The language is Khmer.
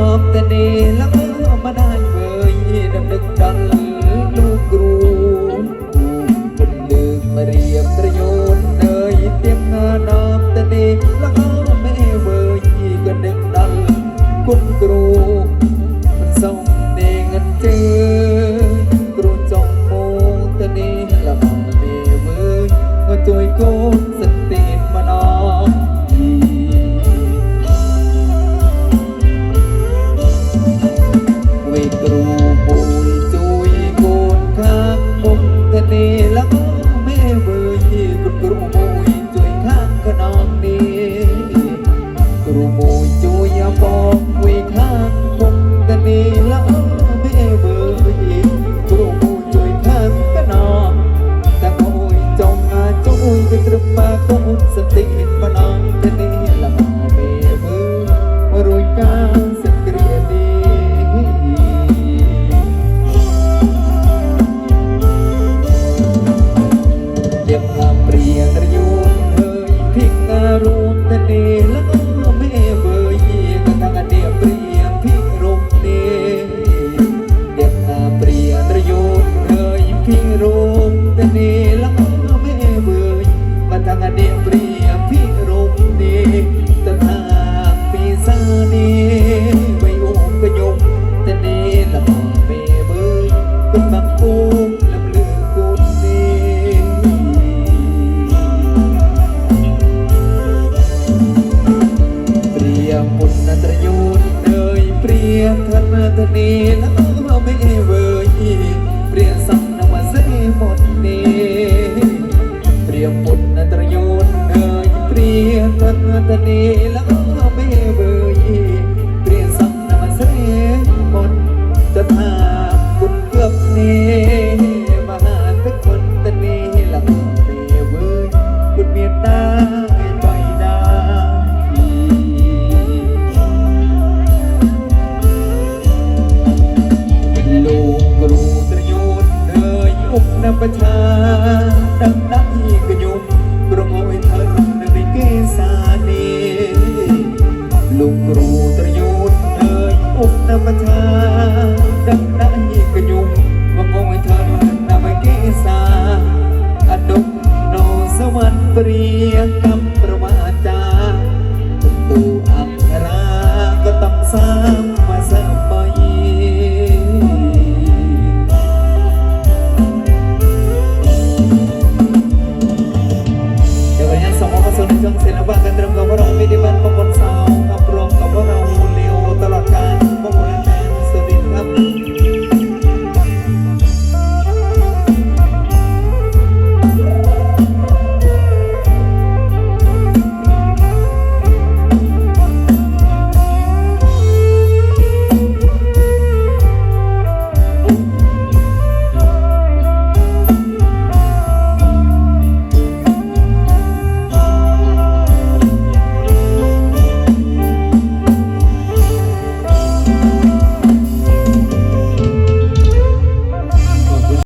ដបតនេលកមកដាច់វើយដំណឹកដល់លោកគ្រូពុនលើកមករៀបត្រយូនអើយទៀមណាដបតនេលកមេវើយក៏នឹកដល់គុណគ្រូមិនសុំទេងិនទេ គ្រូចង់មកតនេលកមេវើយក៏ជួយកូ cừu bùi chui à bom vì khác mông thân đi lắm mê vơi gì cừu bùi chui khác cái non ta ngồi trong à chui cái trục ba con ពីរូបទៅនេះលំមេវើយបាត់ទាំងនេះព្រាពីរូបនេះទៅថាពីសានេះវៃអូនកញុំទៅនេះលំមេវើយគុំបាក់គូលំលឺគូនេះព្រាពុទ្ធត្រយូនអើយព្រាធនទៅនេះលំមេវើយព្រាសំ หมนเดเตรียบ